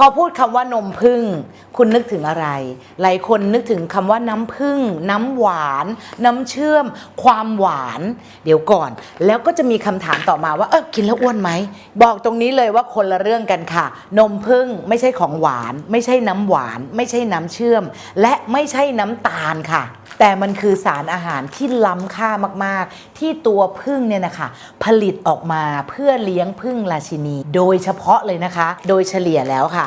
พอพูดคำว่านมผึ้งคุณนึกถึงอะไร หลายคนนึกถึงคำว่าน้ำผึ้งน้ำหวาน น้ำเชื่อม ความหวาน เดี๋ยวก่อน แล้วก็จะมีคำถามต่อมาว่าเออกินแล้วอ้วนไหม บอกตรงนี้เลยว่าคนละเรื่องกันค่ะ นมผึ้งไม่ใช่ของหวาน ไม่ใช่น้ำหวาน ไม่ใช่น้ำเชื่อม และไม่ใช่น้ำตาลค่ะ แต่มันคือสารอาหารที่ล้ำค่ามาก ๆ ที่ตัวพึ่งเนี่ยนะคะ ผลิตออกมาเพื่อเลี้ยงพึ่งราชินี โดยเฉพาะเลยนะคะ โดยเฉลี่ยแล้วค่ะ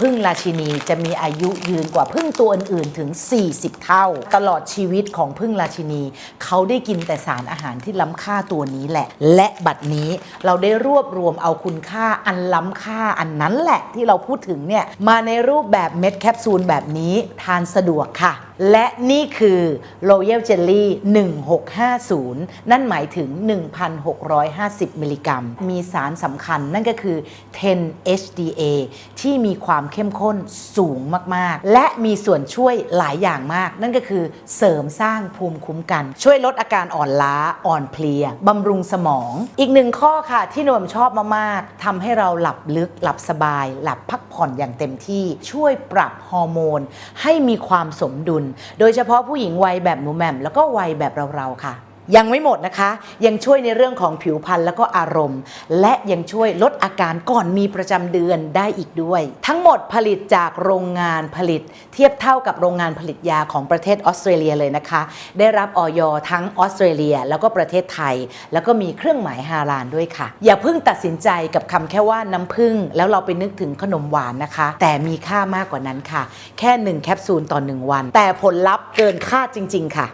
พึ่งราชินีจะมีอายุยืนกว่าพึ่งตัวอื่นๆถึง 40 เท่า ตลอดชีวิตของพึ่งราชินี เขาได้กินแต่สารอาหารที่ล้ำค่าตัวนี้แหละ และบัดนี้เราได้รวบรวมเอาคุณค่าอันล้ำค่าอันนั้นแหละที่เราพูดถึงเนี่ยมาในรูปแบบเม็ดแคปซูลแบบนี้ทานสะดวกค่ะ และนี่คือ Royal Jelly 1650 นั่นหมายถึง 1,650 มิลลิกรัม มีสารสำคัญนั่นก็คือ 10 HDA ที่มีความเข้มข้นสูงมากๆ และมีส่วนช่วยหลายอย่างมาก นั่นก็คือเสริมสร้างภูมิคุ้มกัน ช่วยลดอาการอ่อนล้าอ่อนเพลียบำรุงสมอง อีกหนึ่งข้อค่ะที่หนวมชอบมากๆทำให้เราหลับลึกหลับสบาย หลับพักผ่อนอย่างเต็มที่ ช่วยปรับฮอร์โมน ให้มีความสมดุล โดยเฉพาะผู้หญิงวัยแบบหนูแหม่มแล้วก็วัยแบบเราๆค่ะ ยังไม่หมดนะคะ ยังช่วยในเรื่องของผิวพรรณแล้วก็อารมณ์ และยังช่วยลดอาการก่อนมีประจำเดือนได้อีกด้วย ทั้งหมดผลิตจากโรงงานผลิต เทียบเท่ากับโรงงานผลิตยาของประเทศออสเตรเลียเลยนะคะ ได้รับออยทั้งออสเตรเลีย แล้วก็ประเทศไทย แล้วก็มีเครื่องหมายฮาลาลด้วยค่ะ อย่าเพิ่งตัดสินใจกับคำแค่ว่าน้ำผึ้งแล้วเราไปนึกถึงขนมหวานนะคะ แต่มีค่ามากกว่านั้นค่ะ แค่หนึ่งแคปซูลต่อหนึ่งวัน แต่ผลลัพธ์เกินคาดจริง ๆ ค่ะ